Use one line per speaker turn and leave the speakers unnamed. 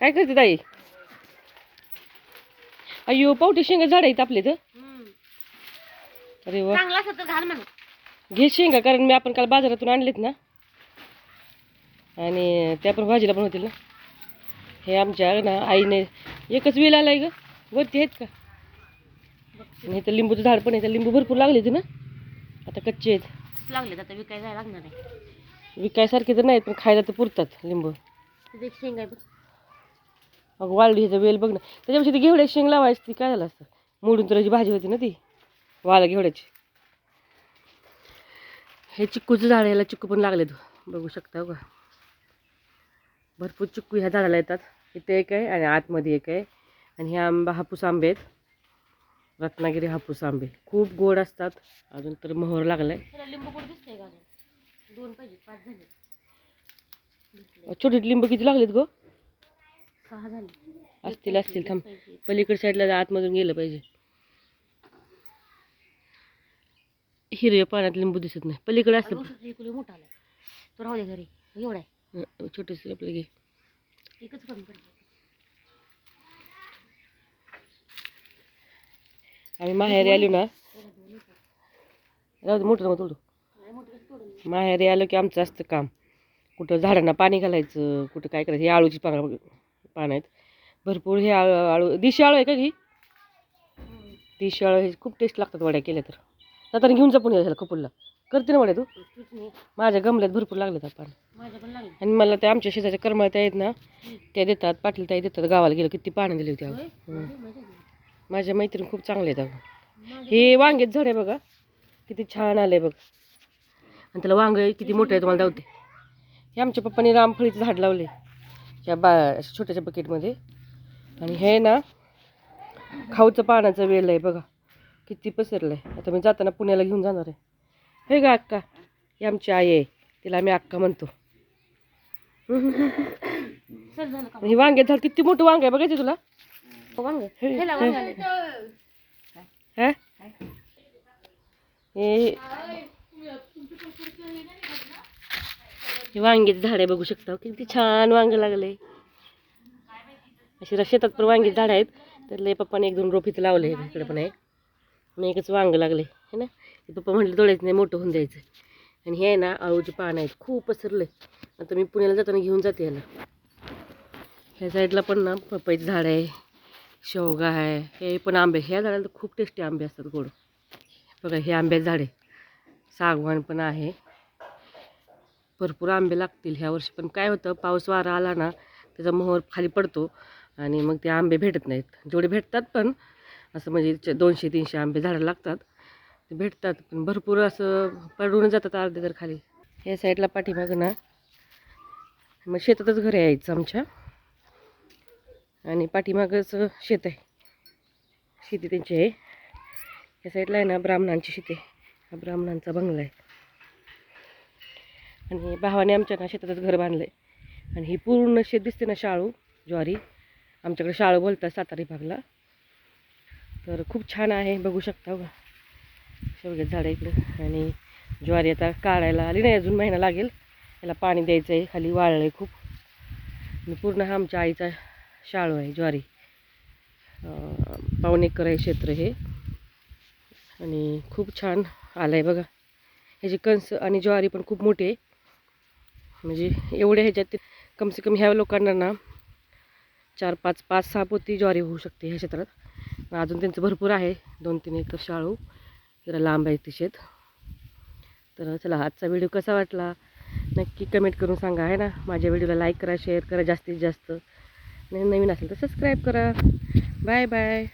काय करते ताई? अय्यो पावटी शेंगा झाड आहेत आपले तर. अरे वा.
चांगला असं तर घाल म्हणा
घे शेंगा कारण मी आपण काल बाजारातून आणलेत ना. आणि त्या पण भाजीला पण होतील ना. हे आमच्या ना आईने एकच वेल आलाय ग. वरती आहेत का? आणि इथं लिंबूचं झाड पण आहे. लिंबू भरपूर लागले ना. आता कच्चे आहेत.
लागले आता विकाय जायला लागणार आहे.
विकायसारखे तर नाहीत पण खायला तर पुरतात लिंबू.
शेंग
अगं वाळली ह्याचा वेल बघ ना. त्याच्यापेक्षा ती घेवड्याची शेंग लावायची ती काय झालं असतं? मोडून तर भाजी होती ना ती. वाला घेवड्याची. हे चिक्कूचं झाड याला चिक्कू पण लागलेत बघू शकता हो का भरपूर चिक्कू ह्या झाडाला येतात. इथे एक आहे आणि आतमध्ये एक आहे. आणि हे आंबा हापूस आंबे आहेत. रत्नागिरी हापूस आंबे. खूप गोड असतात. अजून तर मोहर लागलाय. छोटे लिंबू किती लागलेत गो?
सहा झाले.
असतील असतील थांब. पलीकडे साईडला आतमधून गेलं पाहिजे. हिरव्या पाण्यात लिंबू दिसत नाही. पलीकडे असतं.
इकडे मोठा आलाय. तो राहू दे घरी. एवढा आहे.
छोटेसे आपले घे.
एकच कमी
आम्ही माहेरी आलो ना. राहू दे मोठं नको तोडू.
नाही मोठं कसं तोडून
माहेरी आलो की आमचं असतं काम. कुठं झाडांना पाणी घालायचं कुठं काय करायचं हे आळूची पानं पान आहेत. भरपूर हे आळू आळू दिशी आळू आहे का ही? दिशी आळू हे खूप टेस्ट लागतात वड्या केल्या तर. जाताना घेऊन जा पुण्या झाला कपूरला. करते ना वड्या तू? माझ्या गमल्यात भरपूर लागले तर पान. आणि मला त्या आमच्या शेजारच्या करमळत्या आहेत ना त्या देतात पाटील त्या देतात. गावाला गेलं किती पानं दिली होती अगं.
माझ्या
मैत्रीण खूप चांगले आहेत अगं. हे वांग्यात झाड आहे बघा. किती छान आलंय बघ. आणि त्याला वांग किती मोठं आहे तुम्हाला दावते. हे आमच्या पप्पाने रामफळीचं झाड लावले या बा छोट्याशा बकेटमध्ये आणि हे ना खाऊचं पानाचं वेल आहे बघा. किती पसरलं आहे आता मी जाताना पुण्याला घेऊन जाणार आहे. हे का अक्का ही आमची आई आहे. तिला आम्ही अक्का म्हणतो. हे वांग्यात झाड किती मोठं वांग आहे बघायचं तुला.
वांग?
हे-
वांग.
हे हे वांग्याचं झाड आहे बघू शकता. किती छान वांग लागले अशी शेतात पण वांग्याची झाड आहेत. त्यातले पप्पाने एक दोन रोपीत लावले इकडे पण आहे आणि एकच वांग लागले है ना? पप्पा म्हटले तोडायचं नाही मोठं होऊन द्यायचं आणि हे आहे ना आळूचे पान आहेत खूप पसरले आता मी पुण्याला जाताना घेऊन जाते याला. ह्या साईडला पण ना पपईचं झाड आहे शेवगा आहे हे पण आंबे. ह्या झाडाला तर खूप टेस्टी आंबे असतात गोड. बघा हे आंब्याचं झाड आहे. सागवान पण आहे. भरपूर आंबे लागतील ह्या वर्षी. पण काय होतं पाऊस वारा आला ना त्याचा मोहर खाली पडतो आणि मग ते आंबे भेटत नाहीत. जेवढे भेटतात पण असं म्हणजे दोनशे तीनशे आंबे झाडं लागतात ते भेटतात. पण भरपूर असं पडून जातात अर्धे तर खाली. ह्या साईडला पाठीमागं ना मग शेतातच घर यायचं आमच्या. आणि पाठीमागंच शेत आहे. शेती त्यांची आहे. या साईडला आहे ना ब्राह्मणांची शेती आहे. हा ब्राह्मणांचा बंगला आहे. आणि भावाने आमच्या ना शेतातच घर बांधलं आहे आणि ही पूर्ण शेत दिसते ना शाळू ज्वारी. आमच्याकडे शाळू बोलतात सातारी भागला. तर खूप छान आहे बघू शकता हो. बघा शेवग्यात झाडं इकडं. आणि ज्वारी आता काढायला आली नाही अजून महिना लागेल. याला पाणी द्यायचं आहे खाली वाळलं आहे खूप पूर्ण हा आमच्या आईचा शाळू आहे ज्वारी. अं, एकर आहे क्षेत्र हे. आणि खूप छान आलं आहे बघा ह्याची कणस आणि ज्वारी पण खूप मोठी आहे. म्हणजे एवढ्या ह्याच्यात ते कमसे कम ह्या लोकांना ना चार पाच पाच सहा पोती ज्वारी होऊ शकते ह्या क्षेत्रात. अजून त्यांचं भरपूर आहे. दोन तीन एकर शाळू. जरा लांब आहे ती शेत. तर चला आजचा व्हिडिओ कसा वाटला? नक्की कमेंट करून सांगा आहे ना? माझ्या व्हिडिओला लाईक करा शेअर करा जास्तीत जास्त. नवीन असेल तर सबस्क्राईब करा. Bye bye